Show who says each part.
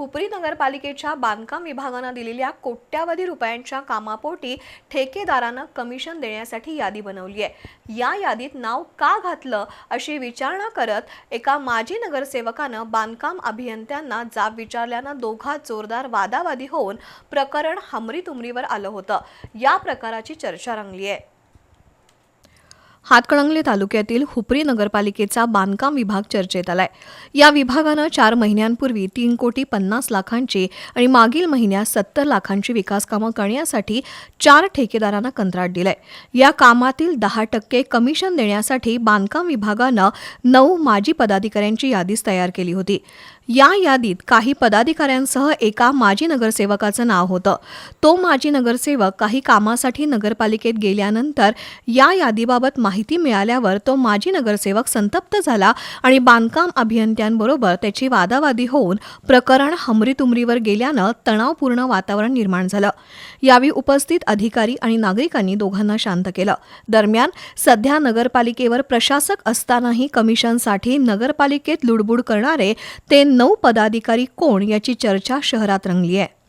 Speaker 1: हुपरी नगरपालिकेच्या बांधकाम विभागानं दिलेल्या कोट्यावधी रुपयांच्या कामापोटी ठेकेदारानं कमिशन देण्यासाठी यादी बनवली आहे. या यादीत नाव का घातलं अशी विचारणा करत एका माजी नगरसेवकानं बांधकाम अभियंत्यांना जाब विचारल्यानं दोघात जोरदार वादावादी होऊन प्रकरण हमरीतुमरीवर आलं होतं. या प्रकाराची चर्चा रंगली आहे. हातकणंगले तालुक्यातील हुपरी नगरपालिकेचा बांधकाम विभाग चर्चेत आलाय. या विभागानं चार महिन्यांपूर्वी तीन कोटी पन्नास लाखांची आणि मागील महिन्यात सत्तर लाखांची विकास कामं करण्यासाठी चार ठेकेदारांना कंत्राट दिलंय. या कामातील दहा टक्के कमिशन देण्यासाठी बांधकाम विभागानं नऊ माजी पदाधिकाऱ्यांची यादीच तयार केली होती. या यादीत काही पदाधिकाऱ्यांसह एका माजी नगरसेवकाचं नाव होतं. तो माजी नगरसेवक काही कामासाठी नगरपालिकेत गेल्यानंतर या यादीबाबत माहिती मिळाल्यावर तो माजी नगरसेवक संतप्त झाला आणि बांधकाम अभियंत्यांबरोबर त्याची वादावादी होऊन प्रकरण हमरीतुमरीवर गेल्यानं तणावपूर्ण वातावरण निर्माण झालं. यावेळी उपस्थित अधिकारी आणि नागरिकांनी दोघांना शांत केलं. दरम्यान सध्या नगरपालिकेवर प्रशासक असतानाही कमिशनसाठी नगरपालिकेत लुडबुड करणारे ते नऊ पदाधिकारी कोण याची चर्चा शहरात रंगली आहे.